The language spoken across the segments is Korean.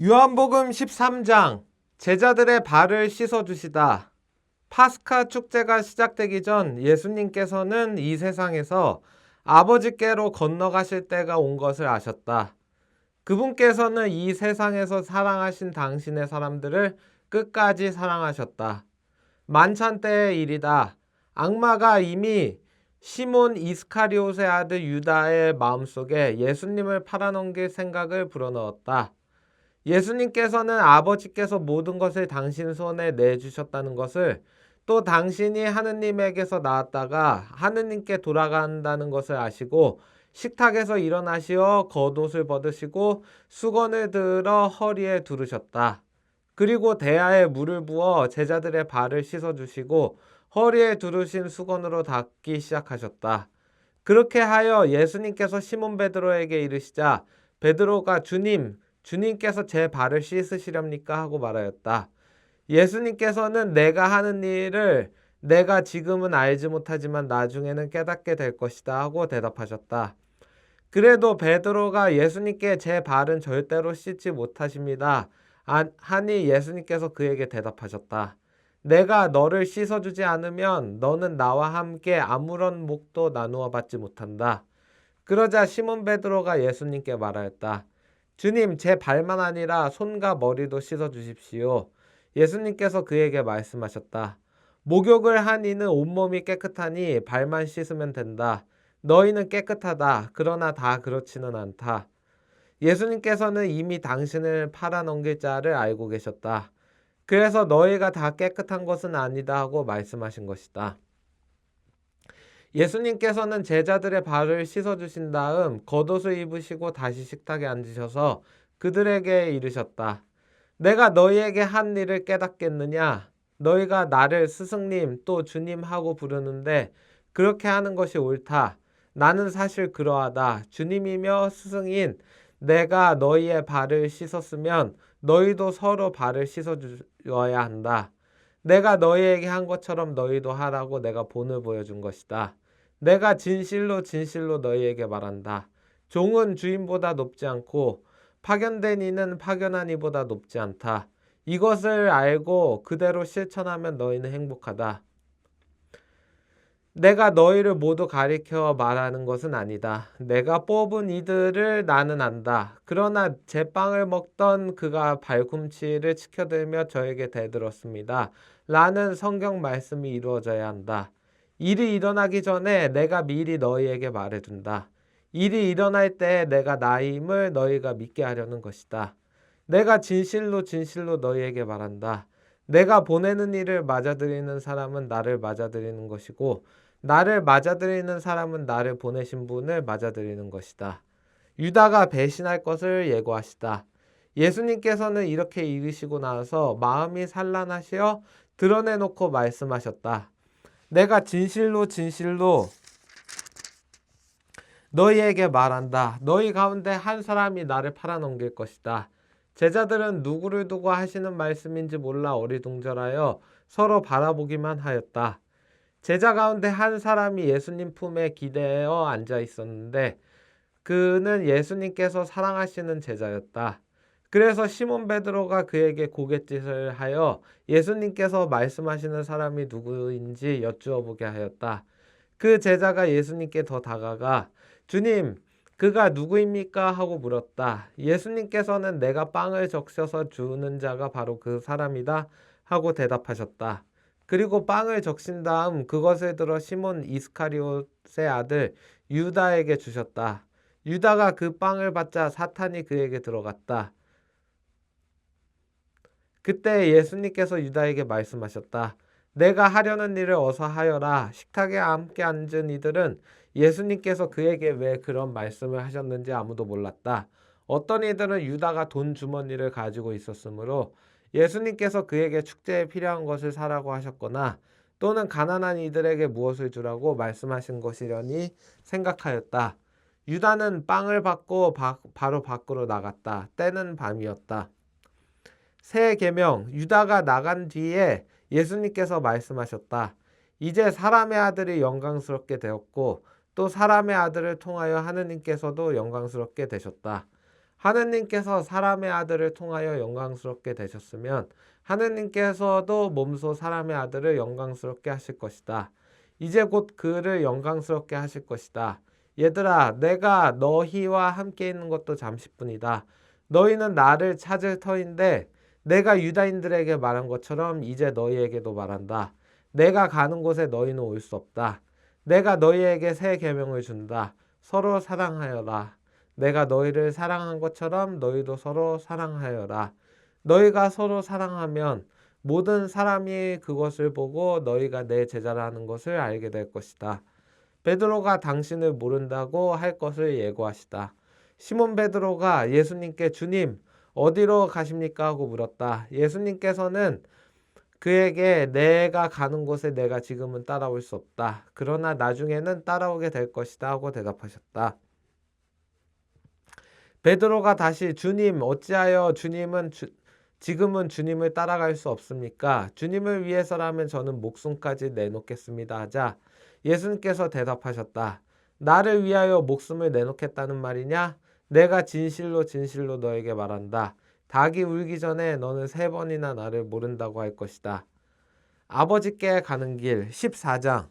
요한복음 13장 제자들의 발을 씻어 주시다. 파스카 축제가 시작되기 전 예수님께서는 이 세상에서 아버지께로 건너가실 때가 온 것을 아셨다. 그분께서는 이 세상에서 사랑하신 당신의 사람들을 끝까지 사랑하셨다. 만찬 때의 일이다. 악마가 이미 시몬 이스카리옷의 아들 유다의 마음속에 예수님을 팔아넘길 생각을 불어넣었다. 예수님께서는 아버지께서 모든 것을 당신 손에 내주셨다는 것을 또 당신이 하느님에게서 나왔다가 하느님께 돌아간다는 것을 아시고 식탁에서 일어나시어 겉옷을 벗으시고 수건을 들어 허리에 두르셨다. 그리고 대야에 물을 부어 제자들의 발을 씻어 주시고 허리에 두르신 수건으로 닦기 시작하셨다. 그렇게 하여 예수님께서 시몬 베드로에게 이르시자 베드로가 주님 주님께서 제 발을 씻으시렵니까 하고 말하였다. 예수님께서는 내가 하는 일을 내가 지금은 알지 못하지만 나중에는 깨닫게 될 것이다 하고 대답하셨다. 그래도 베드로가 예수님께 제 발은 절대로 씻지 못하십니다. 아- 하니 예수님께서 그에게 대답하셨다. 내가 너를 씻어주지 않으면 너는 나와 함께 아무런 목도 나누어 받지 못한다. 그러자 시몬 베드로가 예수님께 말하였다. 주님, 제 발만 아니라 손과 머리도 씻어 주십시오. 예수님께서 그에게 말씀하셨다. 목욕을 한 이는 온몸이 깨끗하니 발만 씻으면 된다. 너희는 깨끗하다. 그러나 다 그렇지는 않다. 예수님께서는 이미 당신을 팔아넘길 자를 알고 계셨다. 그래서 너희가 다 깨끗한 것은 아니다 하고 말씀하신 것이다. 예수님께서는 제자들의 발을 씻어주신 다음 겉옷을 입으시고 다시 식탁에 앉으셔서 그들에게 이르셨다. 내가 너희에게 한 일을 깨닫겠느냐? 너희가 나를 스승님 또 주님 하고 부르는데 그렇게 하는 것이 옳다. 나는 사실 그러하다. 주님이며 스승인 내가 너희의 발을 씻었으면 너희도 서로 발을 씻어주어야 한다. 내가 너희에게 한 것처럼 너희도 하라고 내가 본을 보여준 것이다. 내가 진실로 진실로 너희에게 말한다. 종은 주인보다 높지 않고 파견된 이는 파견한 이보다 높지 않다. 이것을 알고 그대로 실천하면 너희는 행복하다. 내가 너희를 모두 가리켜 말하는 것은 아니다. 내가 뽑은 이들을 나는 안다. 그러나 제 빵을 먹던 그가 발꿈치를 치켜들며 저에게 대들었습니다. 라는 성경 말씀이 이루어져야 한다. 일이 일어나기 전에 내가 미리 너희에게 말해둔다. 일이 일어날 때 내가 나임을 너희가 믿게 하려는 것이다. 내가 진실로 진실로 너희에게 말한다. 내가 보내는 일을 맞아들이는 사람은 나를 맞아들이는 것이고 나를 맞아들이는 사람은 나를 보내신 분을 맞아들이는 것이다. 유다가 배신할 것을 예고하시다. 예수님께서는 이렇게 이르시고 나서 마음이 산란하시어 드러내놓고 말씀하셨다. 내가 진실로 진실로 너희에게 말한다. 너희 가운데 한 사람이 나를 팔아넘길 것이다. 제자들은 누구를 두고 하시는 말씀인지 몰라 어리둥절하여 서로 바라보기만 하였다. 제자 가운데 한 사람이 예수님 품에 기대어 앉아 있었는데 그는 예수님께서 사랑하시는 제자였다. 그래서 시몬 베드로가 그에게 고갯짓을 하여 예수님께서 말씀하시는 사람이 누구인지 여쭈어 보게 하였다. 그 제자가 예수님께 더 다가가 주님, 그가 누구입니까? 하고 물었다. 예수님께서는 내가 빵을 적셔서 주는 자가 바로 그 사람이다 하고 대답하셨다. 그리고 빵을 적신 다음 그것을 들어 시몬 이스카리옷의 아들 유다에게 주셨다. 유다가 그 빵을 받자 사탄이 그에게 들어갔다. 그때 예수님께서 유다에게 말씀하셨다. 내가 하려는 일을 어서 하여라. 식탁에 함께 앉은 이들은 예수님께서 그에게 왜 그런 말씀을 하셨는지 아무도 몰랐다. 어떤 이들은 유다가 돈 주머니를 가지고 있었으므로 예수님께서 그에게 축제에 필요한 것을 사라고 하셨거나 또는 가난한 이들에게 무엇을 주라고 말씀하신 것이려니 생각하였다. 유다는 빵을 받고 바, 바로 밖으로 나갔다. 때는 밤이었다. 새 계명 유다가 나간 뒤에 예수님께서 말씀하셨다. 이제 사람의 아들이 영광스럽게 되었고 또 사람의 아들을 통하여 하느님께서도 영광스럽게 되셨다. 하느님께서 사람의 아들을 통하여 영광스럽게 되셨으면 하느님께서도 몸소 사람의 아들을 영광스럽게 하실 것이다. 이제 곧 그를 영광스럽게 하실 것이다. 얘들아, 내가 너희와 함께 있는 것도 잠시뿐이다. 너희는 나를 찾을 터인데 내가 유다인들에게 말한 것처럼 이제 너희에게도 말한다. 내가 가는 곳에 너희는 올 수 없다. 내가 너희에게 새 계명을 준다. 서로 사랑하여라. 내가 너희를 사랑한 것처럼 너희도 서로 사랑하여라. 너희가 서로 사랑하면 모든 사람이 그것을 보고 너희가 내 제자라는 것을 알게 될 것이다. 베드로가 당신을 모른다고 할 것을 예고하시다. 시몬 베드로가 예수님께 주님 어디로 가십니까 하고 물었다. 예수님께서는 그에게 내가 가는 곳에 내가 지금은 따라올 수 없다. 그러나 나중에는 따라오게 될 것이다 하고 대답하셨다. 베드로가 다시 주님 어찌하여 주님은 주, 지금은 주님을 따라갈 수 없습니까? 주님을 위해서라면 저는 목숨까지 내놓겠습니다 하자 예수님께서 대답하셨다. 나를 위하여 목숨을 내놓겠다는 말이냐? 내가 진실로 진실로 너에게 말한다. 닭이 울기 전에 너는 세 번이나 나를 모른다고 할 것이다. 아버지께 가는 길 14장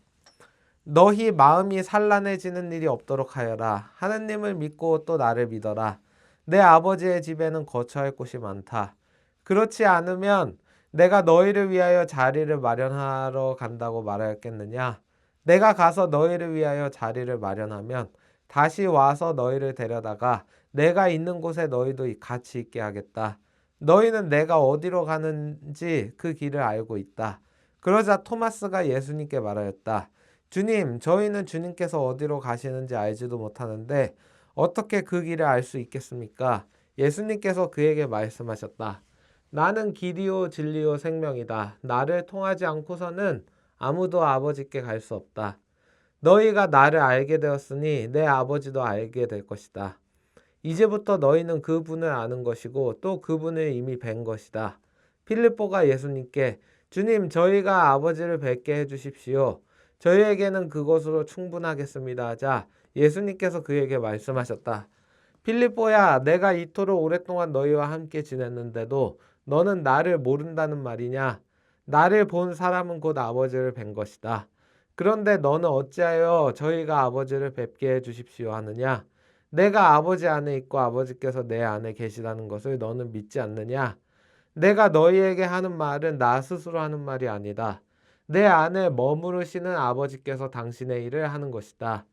너희 마음이 산란해지는 일이 없도록 하여라. 하느님을 믿고 또 나를 믿어라. 내 아버지의 집에는 거처할 곳이 많다. 그렇지 않으면 내가 너희를 위하여 자리를 마련하러 간다고 말하였겠느냐? 내가 가서 너희를 위하여 자리를 마련하면 다시 와서 너희를 데려다가 내가 있는 곳에 너희도 같이 있게 하겠다. 너희는 내가 어디로 가는지 그 길을 알고 있다. 그러자 토마스가 예수님께 말하였다. 주님, 저희는 주님께서 어디로 가시는지 알지도 못하는데 어떻게 그 길을 알 수 있겠습니까? 예수님께서 그에게 말씀하셨다. 나는 길이요 진리요 생명이다. 나를 통하지 않고서는 아무도 아버지께 갈 수 없다. 너희가 나를 알게 되었으니 내 아버지도 알게 될 것이다. 이제부터 너희는 그분을 아는 것이고 또 그분을 이미 뵌 것이다. 필립보가 예수님께 주님 저희가 아버지를 뵙게 해 주십시오. 저희에게는 그것으로 충분하겠습니다 하자 예수님께서 그에게 말씀하셨다. 필립보야 내가 이토록 오랫동안 너희와 함께 지냈는데도 너는 나를 모른다는 말이냐? 나를 본 사람은 곧 아버지를 뵌 것이다. 그런데 너는 어찌하여 저희가 아버지를 뵙게 해 주십시오 하느냐? 내가 아버지 안에 있고 아버지께서 내 안에 계시다는 것을 너는 믿지 않느냐? 내가 너희에게 하는 말은 나 스스로 하는 말이 아니다. 내 안에 머무르시는 아버지께서 당신의 일을 하는 것이다.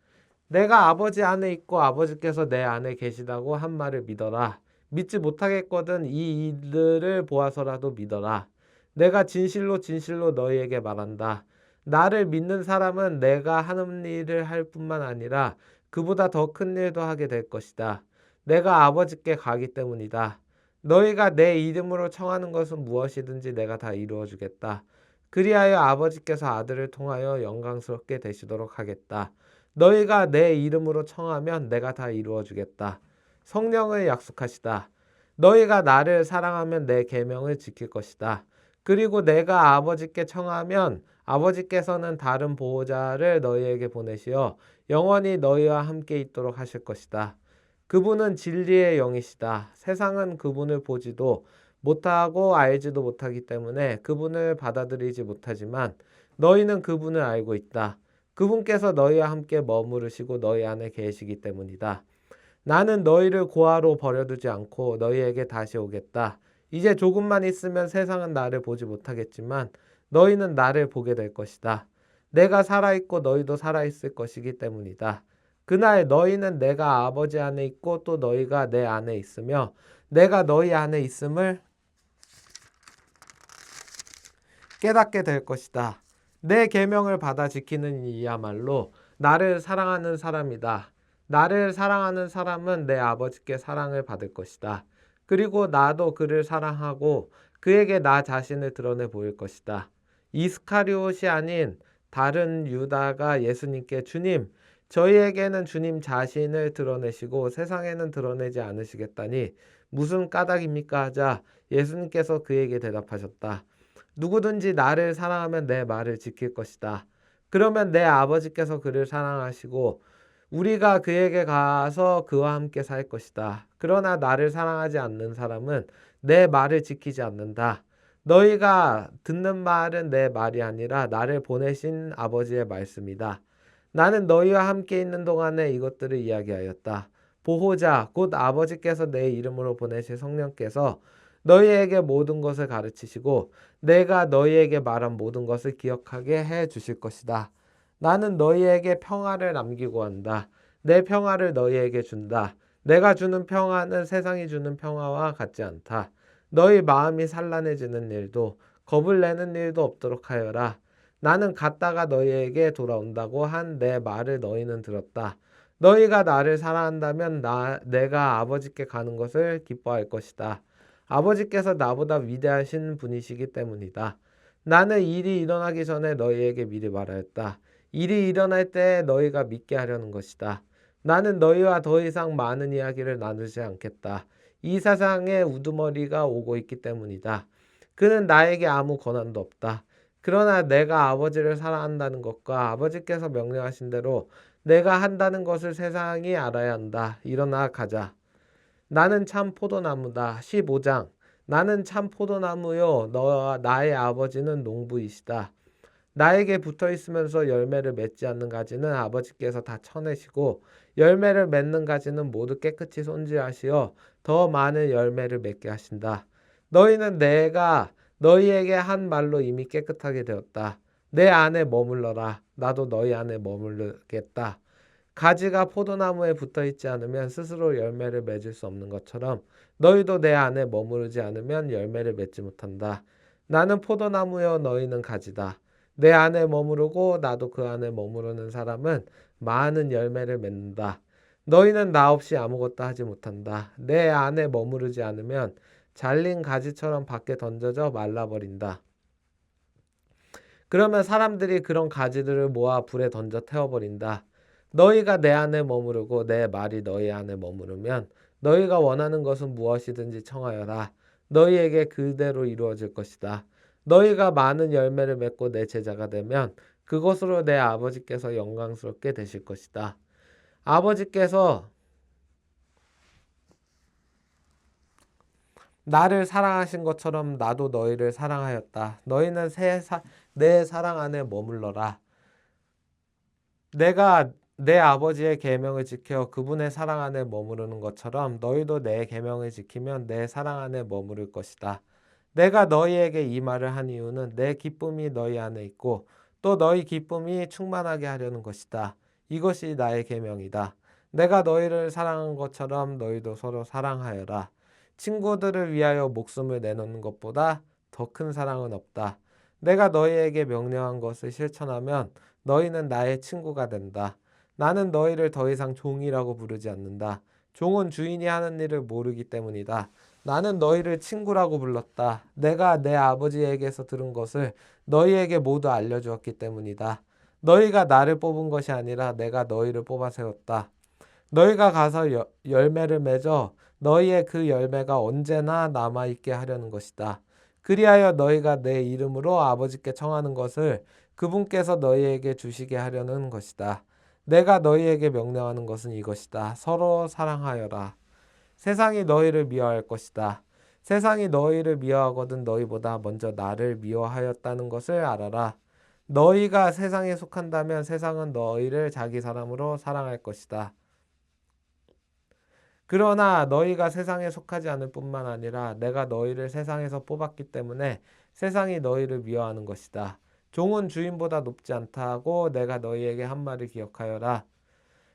내가 아버지 안에 있고 아버지께서 내 안에 계시다고 한 말을 믿어라. 믿지 못하겠거든 이 일들을 보아서라도 믿어라. 내가 진실로 진실로 너희에게 말한다. 나를 믿는 사람은 내가 하는 일을 할 뿐만 아니라 그보다 더 큰 일도 하게 될 것이다. 내가 아버지께 가기 때문이다. 너희가 내 이름으로 청하는 것은 무엇이든지 내가 다 이루어 주겠다. 그리하여 아버지께서 아들을 통하여 영광스럽게 되시도록 하겠다. 너희가 내 이름으로 청하면 내가 다 이루어 주겠다. 성령을 약속하시다. 너희가 나를 사랑하면 내 계명을 지킬 것이다. 그리고 내가 아버지께 청하면 아버지께서는 다른 보호자를 너희에게 보내시어 영원히 너희와 함께 있도록 하실 것이다. 그분은 진리의 영이시다. 세상은 그분을 보지도 못하고 알지도 못하기 때문에 그분을 받아들이지 못하지만 너희는 그분을 알고 있다. 그분께서 너희와 함께 머무르시고 너희 안에 계시기 때문이다. 나는 너희를 고아로 버려두지 않고 너희에게 다시 오겠다. 이제 조금만 있으면 세상은 나를 보지 못하겠지만 너희는 나를 보게 될 것이다. 내가 살아있고 너희도 살아있을 것이기 때문이다. 그날 너희는 내가 아버지 안에 있고 또 너희가 내 안에 있으며 내가 너희 안에 있음을 깨닫게 될 것이다. 내 계명을 받아 지키는 이야말로 나를 사랑하는 사람이다. 나를 사랑하는 사람은 내 아버지께 사랑을 받을 것이다. 그리고 나도 그를 사랑하고 그에게 나 자신을 드러내 보일 것이다. 이스카리옷이 아닌 다른 유다가 예수님께 주님, 저희에게는 주님 자신을 드러내시고 세상에는 드러내지 않으시겠다니 무슨 까닭입니까 하자 예수님께서 그에게 대답하셨다. 누구든지 나를 사랑하면 내 말을 지킬 것이다. 그러면 내 아버지께서 그를 사랑하시고 우리가 그에게 가서 그와 함께 살 것이다. 그러나 나를 사랑하지 않는 사람은 내 말을 지키지 않는다. 너희가 듣는 말은 내 말이 아니라 나를 보내신 아버지의 말씀이다. 나는 너희와 함께 있는 동안에 이것들을 이야기하였다. 보호자, 곧 아버지께서 내 이름으로 보내신 성령께서 너희에게 모든 것을 가르치시고 내가 너희에게 말한 모든 것을 기억하게 해 주실 것이다. 나는 너희에게 평화를 남기고 한다. 내 평화를 너희에게 준다. 내가 주는 평화는 세상이 주는 평화와 같지 않다. 너희 마음이 산란해지는 일도 겁을 내는 일도 없도록 하여라. 나는 갔다가 너희에게 돌아온다고 한 내 말을 너희는 들었다. 너희가 나를 사랑한다면 나, 내가 아버지께 가는 것을 기뻐할 것이다. 아버지께서 나보다 위대하신 분이시기 때문이다. 나는 일이 일어나기 전에 너희에게 미리 말하였다. 일이 일어날 때 너희가 믿게 하려는 것이다. 나는 너희와 더 이상 많은 이야기를 나누지 않겠다. 이 세상에 우두머리가 오고 있기 때문이다. 그는 나에게 아무 권한도 없다. 그러나 내가 아버지를 사랑한다는 것과 아버지께서 명령하신 대로 내가 한다는 것을 세상이 알아야 한다. 일어나 가자. 나는 참 포도나무다. 15장. 나는 참 포도나무요. 너와 나의 아버지는 농부이시다. 나에게 붙어 있으면서 열매를 맺지 않는 가지는 아버지께서 다 쳐내시고 열매를 맺는 가지는 모두 깨끗이 손질하시어 더 많은 열매를 맺게 하신다. 너희는 내가 너희에게 한 말로 이미 깨끗하게 되었다. 내 안에 머물러라. 나도 너희 안에 머물르겠다. 가지가 포도나무에 붙어 있지 않으면 스스로 열매를 맺을 수 없는 것처럼 너희도 내 안에 머무르지 않으면 열매를 맺지 못한다. 나는 포도나무여 너희는 가지다. 내 안에 머무르고 나도 그 안에 머무르는 사람은 많은 열매를 맺는다. 너희는 나 없이 아무것도 하지 못한다. 내 안에 머무르지 않으면 잘린 가지처럼 밖에 던져져 말라버린다. 그러면 사람들이 그런 가지들을 모아 불에 던져 태워버린다. 너희가 내 안에 머무르고 내 말이 너희 안에 머무르면 너희가 원하는 것은 무엇이든지 청하여라. 너희에게 그대로 이루어질 것이다. 너희가 많은 열매를 맺고 내 제자가 되면 그것으로 내 아버지께서 영광스럽게 되실 것이다. 아버지께서 나를 사랑하신 것처럼 나도 너희를 사랑하였다. 너희는 사, 내 사랑 안에 머물러라. 내가 내 아버지의 계명을 지켜 그분의 사랑 안에 머무르는 것처럼 너희도 내 계명을 지키면 내 사랑 안에 머무를 것이다. 내가 너희에게 이 말을 한 이유는 내 기쁨이 너희 안에 있고 또 너희 기쁨이 충만하게 하려는 것이다. 이것이 나의 계명이다. 내가 너희를 사랑한 것처럼 너희도 서로 사랑하여라. 친구들을 위하여 목숨을 내놓는 것보다 더 큰 사랑은 없다. 내가 너희에게 명령한 것을 실천하면 너희는 나의 친구가 된다. 나는 너희를 더 이상 종이라고 부르지 않는다. 종은 주인이 하는 일을 모르기 때문이다. 나는 너희를 친구라고 불렀다. 내가 내 아버지에게서 들은 것을 너희에게 모두 알려주었기 때문이다. 너희가 나를 뽑은 것이 아니라 내가 너희를 뽑아 세웠다. 너희가 가서 여, 열매를 맺어 너희의 그 열매가 언제나 남아 있게 하려는 것이다. 그리하여 너희가 내 이름으로 아버지께 청하는 것을 그분께서 너희에게 주시게 하려는 것이다. 내가 너희에게 명령하는 것은 이것이다. 서로 사랑하여라. 세상이 너희를 미워할 것이다. 세상이 너희를 미워하거든 너희보다 먼저 나를 미워하였다는 것을 알아라. 너희가 세상에 속한다면 세상은 너희를 자기 사람으로 사랑할 것이다. 그러나 너희가 세상에 속하지 않을 뿐만 아니라 내가 너희를 세상에서 뽑았기 때문에 세상이 너희를 미워하는 것이다. 종은 주인보다 높지 않다고 내가 너희에게 한 말을 기억하여라.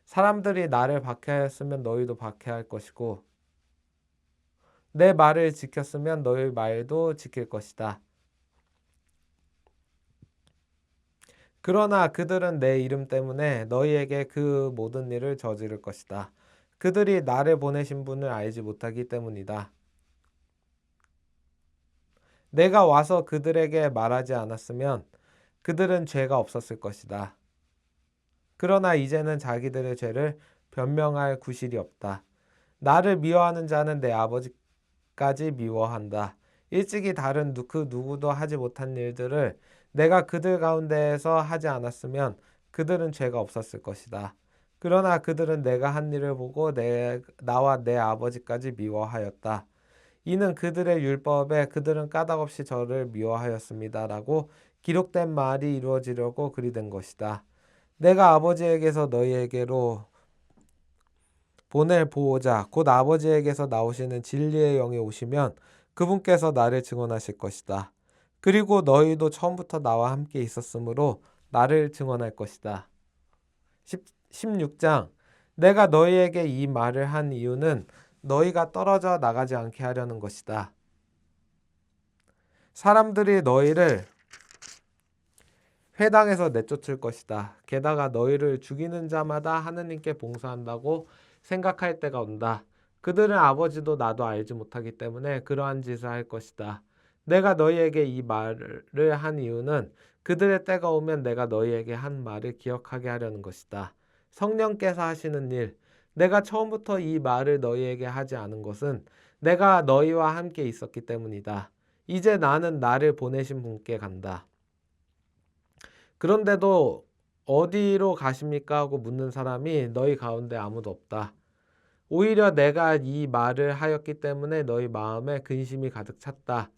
사람들이 나를 박해하였으면 너희도 박해할 것이고 내 말을 지켰으면 너희 말도 지킬 것이다. 그러나 그들은 내 이름 때문에 너희에게 그 모든 일을 저지를 것이다. 그들이 나를 보내신 분을 알지 못하기 때문이다. 내가 와서 그들에게 말하지 않았으면 그들은 죄가 없었을 것이다. 그러나 이제는 자기들의 죄를 변명할 구실이 없다. 나를 미워하는 자는 내 아버지 까지 미워한다. 일찍이 다른 그 누구도 하지 못한 일들을 내가 그들 가운데에서 하지 않았으면 그들은 죄가 없었을 것이다. 그러나 그들은 내가 한 일을 보고 내, 나와 내 아버지까지 미워하였다. 이는 그들의 율법에 그들은 까닭없이 저를 미워하였습니다라고 기록된 말이 이루어지려고 그리 된 것이다. 내가 아버지에게서 너희에게로 보낼 보호자 곧 아버지에게서 나오시는 진리의 영이 오시면 그분께서 나를 증언하실 것이다. 그리고 너희도 처음부터 나와 함께 있었으므로 나를 증언할 것이다. 10, 16장 내가 너희에게 이 말을 한 이유는 너희가 떨어져 나가지 않게 하려는 것이다. 사람들이 너희를 회당에서 내쫓을 것이다. 게다가 너희를 죽이는 자마다 하느님께 봉사한다고 생각할 때가 온다. 그들은 아버지도 나도 알지 못하기 때문에 그러한 짓을 할 것이다. 내가 너희에게 이 말을 한 이유는 그들의 때가 오면 내가 너희에게 한 말을 기억하게 하려는 것이다. 성령께서 하시는 일, 내가 처음부터 이 말을 너희에게 하지 않은 것은 내가 너희와 함께 있었기 때문이다. 이제 나는 나를 보내신 분께 간다. 그런데도 어디로 가십니까? 하고 묻는 사람이 너희 가운데 아무도 없다. 오히려 내가 이 말을 하였기 때문에 너희 마음에 근심이 가득 찼다.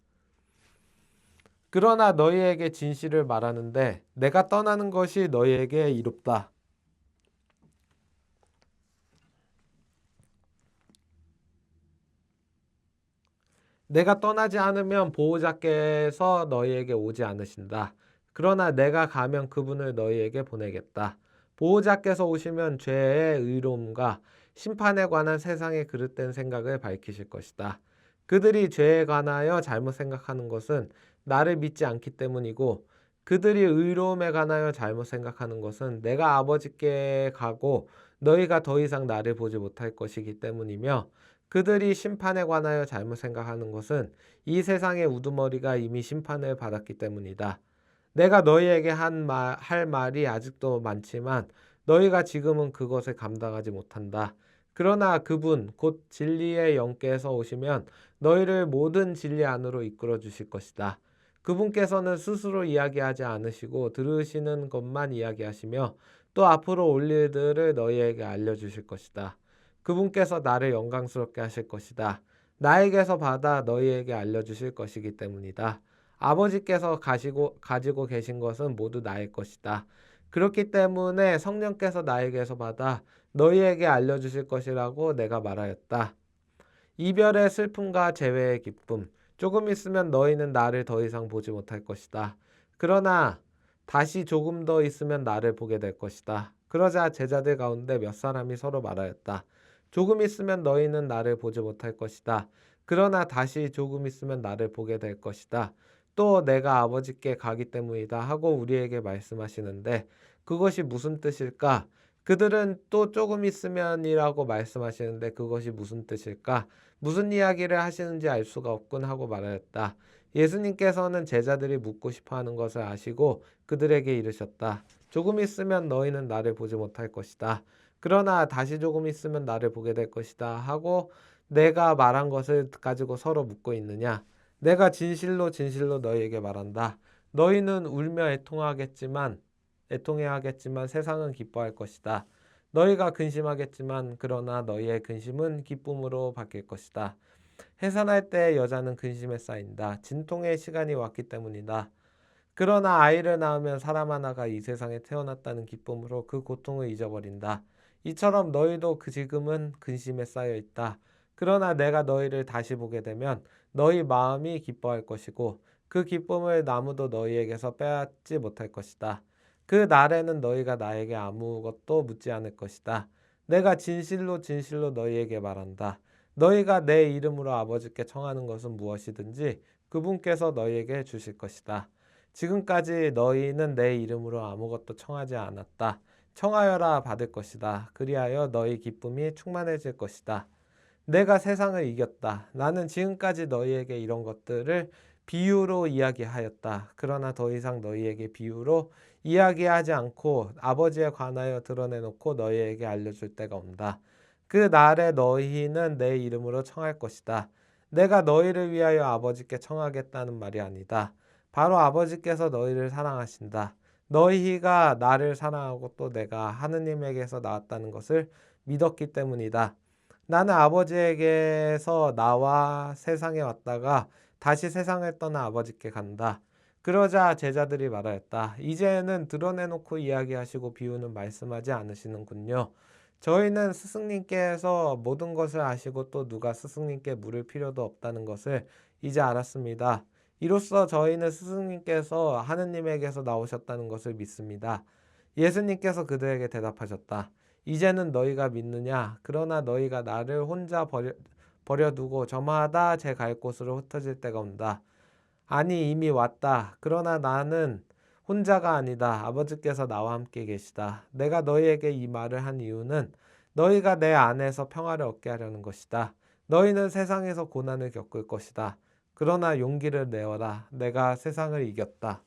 그러나 너희에게 진실을 말하는데 내가 떠나는 것이 너희에게 이롭다. 내가 떠나지 않으면 보호자께서 너희에게 오지 않으신다. 그러나 내가 가면 그분을 너희에게 보내겠다. 보호자께서 오시면 죄의 의로움과 심판에 관한 세상의 그릇된 생각을 밝히실 것이다. 그들이 죄에 관하여 잘못 생각하는 것은 나를 믿지 않기 때문이고 그들이 의로움에 관하여 잘못 생각하는 것은 내가 아버지께 가고 너희가 더 이상 나를 보지 못할 것이기 때문이며 그들이 심판에 관하여 잘못 생각하는 것은 이 세상의 우두머리가 이미 심판을 받았기 때문이다. 내가 너희에게 한 말, 할 말이 아직도 많지만 너희가 지금은 그것을 감당하지 못한다. 그러나 그분 곧 진리의 영께서 오시면 너희를 모든 진리 안으로 이끌어 주실 것이다. 그분께서는 스스로 이야기하지 않으시고 들으시는 것만 이야기하시며 또 앞으로 올 일들을 너희에게 알려 주실 것이다. 그분께서 나를 영광스럽게 하실 것이다. 나에게서 받아 너희에게 알려 주실 것이기 때문이다. 아버지께서 가시고 가지고 계신 것은 모두 나의 것이다. 그렇기 때문에 성령께서 나에게서 받아 너희에게 알려 주실 것이라고 내가 말하였다. 이별의 슬픔과 재회의 기쁨 조금 있으면 너희는 나를 더 이상 보지 못할 것이다. 그러나 다시 조금 더 있으면 나를 보게 될 것이다. 그러자 제자들 가운데 몇 사람이 서로 말하였다. 조금 있으면 너희는 나를 보지 못할 것이다. 그러나 다시 조금 있으면 나를 보게 될 것이다. 또 내가 아버지께 가기 때문이다 하고 우리에게 말씀하시는데 그것이 무슨 뜻일까? 그들은 또 조금 있으면이라고 말씀하시는데 그것이 무슨 뜻일까? 무슨 이야기를 하시는지 알 수가 없군 하고 말하였다. 예수님께서는 제자들이 묻고 싶어 하는 것을 아시고 그들에게 이르셨다. 조금 있으면 너희는 나를 보지 못할 것이다. 그러나 다시 조금 있으면 나를 보게 될 것이다 하고 내가 말한 것을 가지고 서로 묻고 있느냐? 내가 진실로 진실로 너희에게 말한다. 너희는 울며 애통하겠지만 애통해야 하겠지만 세상은 기뻐할 것이다. 너희가 근심하겠지만 그러나 너희의 근심은 기쁨으로 바뀔 것이다. 해산할 때 여자는 근심에 쌓인다. 진통의 시간이 왔기 때문이다. 그러나 아이를 낳으면 사람 하나가 이 세상에 태어났다는 기쁨으로 그 고통을 잊어버린다. 이처럼 너희도 그 지금은 근심에 쌓여 있다. 그러나 내가 너희를 다시 보게 되면 너희 마음이 기뻐할 것이고 그 기쁨을 나무도 너희에게서 빼앗지 못할 것이다. 그 날에는 너희가 나에게 아무것도 묻지 않을 것이다. 내가 진실로 진실로 너희에게 말한다. 너희가 내 이름으로 아버지께 청하는 것은 무엇이든지 그분께서 너희에게 주실 것이다. 지금까지 너희는 내 이름으로 아무것도 청하지 않았다. 청하여라 받을 것이다. 그리하여 너희 기쁨이 충만해질 것이다. 내가 세상을 이겼다. 나는 지금까지 너희에게 이런 것들을 비유로 이야기하였다. 그러나 더 이상 너희에게 비유로 이야기하지 않고 아버지에 관하여 드러내놓고 너희에게 알려줄 때가 온다. 그 날에 너희는 내 이름으로 청할 것이다. 내가 너희를 위하여 아버지께 청하겠다는 말이 아니다. 바로 아버지께서 너희를 사랑하신다. 너희가 나를 사랑하고 또 내가 하느님에게서 나왔다는 것을 믿었기 때문이다. 나는 아버지에게서 나와 세상에 왔다가 다시 세상을 떠나 아버지께 간다. 그러자 제자들이 말하였다. 이제는 드러내놓고 이야기하시고 비유는 말씀하지 않으시는군요. 저희는 스승님께서 모든 것을 아시고 또 누가 스승님께 물을 필요도 없다는 것을 이제 알았습니다. 이로써 저희는 스승님께서 하느님에게서 나오셨다는 것을 믿습니다. 예수님께서 그들에게 대답하셨다. 이제는 너희가 믿느냐? 그러나 너희가 나를 혼자 버려, 버려두고 저마다 제 갈 곳으로 흩어질 때가 온다. 아니 이미 왔다. 그러나 나는 혼자가 아니다. 아버지께서 나와 함께 계시다. 내가 너희에게 이 말을 한 이유는 너희가 내 안에서 평화를 얻게 하려는 것이다. 너희는 세상에서 고난을 겪을 것이다. 그러나 용기를 내어라. 내가 세상을 이겼다.